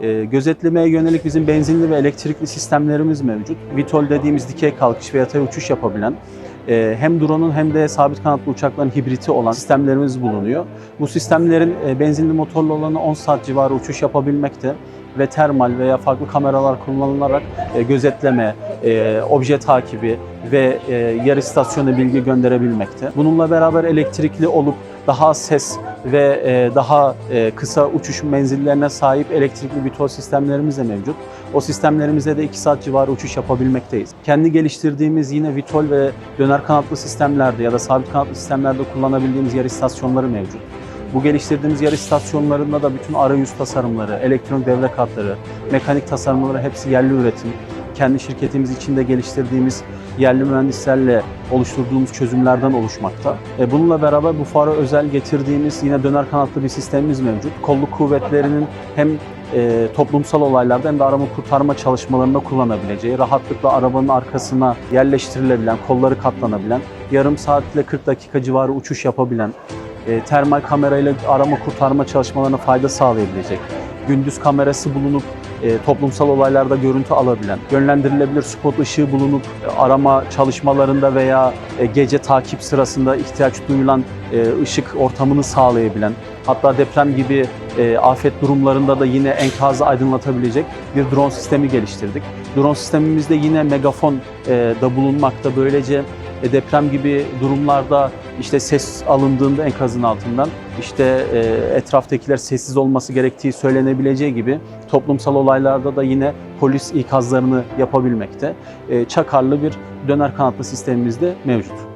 E, gözetlemeye yönelik bizim benzinli ve elektrikli sistemlerimiz mevcut. VTOL dediğimiz dikey kalkış ve yatay uçuş yapabilen e, hem drone'un hem de sabit kanatlı uçakların hibriti olan sistemlerimiz bulunuyor. Bu sistemlerin e, benzinli motorlu olanı 10 saat civarı uçuş yapabilmekte ve termal veya farklı kameralar kullanılarak e, gözetleme, e, obje takibi ve e, yer istasyonu bilgi gönderebilmekte. Bununla beraber elektrikli olup daha ses ve e, daha e, kısa uçuş menzillerine sahip elektrikli VTOL sistemlerimiz de mevcut. O sistemlerimizde de 2 saat civarı uçuş yapabilmekteyiz. Kendi geliştirdiğimiz yine VTOL ve döner kanatlı sistemlerde ya da sabit kanatlı sistemlerde kullanabildiğimiz yer istasyonları mevcut. Bu geliştirdiğimiz yer istasyonlarında da bütün arayüz tasarımları, elektronik devre kartları, mekanik tasarımları hepsi yerli üretim. Kendi şirketimiz içinde geliştirdiğimiz yerli mühendislerle oluşturduğumuz çözümlerden oluşmakta. E, Bununla beraber bu fuara özel getirdiğimiz yine döner kanatlı bir sistemimiz mevcut. Kolluk kuvvetlerinin hem e, toplumsal olaylarda hem de arama kurtarma çalışmalarında kullanabileceği, rahatlıkla arabanın arkasına yerleştirilebilen, kolları katlanabilen, yarım saatle 40 dakika civarı uçuş yapabilen, e, termal kamerayla arama kurtarma çalışmalarına fayda sağlayabilecek, gündüz kamerası bulunup e, toplumsal olaylarda görüntü alabilen, yönlendirilebilir spot ışığı bulunup e, arama çalışmalarında veya e, gece takip sırasında ihtiyaç duyulan e, ışık ortamını sağlayabilen, hatta deprem gibi e, afet durumlarında da yine enkazı aydınlatabilecek bir drone sistemi geliştirdik. Drone sistemimizde yine megafon e, da bulunmakta. Böylece e, deprem gibi durumlarda işte ses alındığında enkazın altından işte e, etraftakiler sessiz olması gerektiği söylenebileceği gibi toplumsal olaylarda da yine polis ikazlarını yapabilmekte. E, çakarlı bir döner kanatlı sistemimiz de mevcut.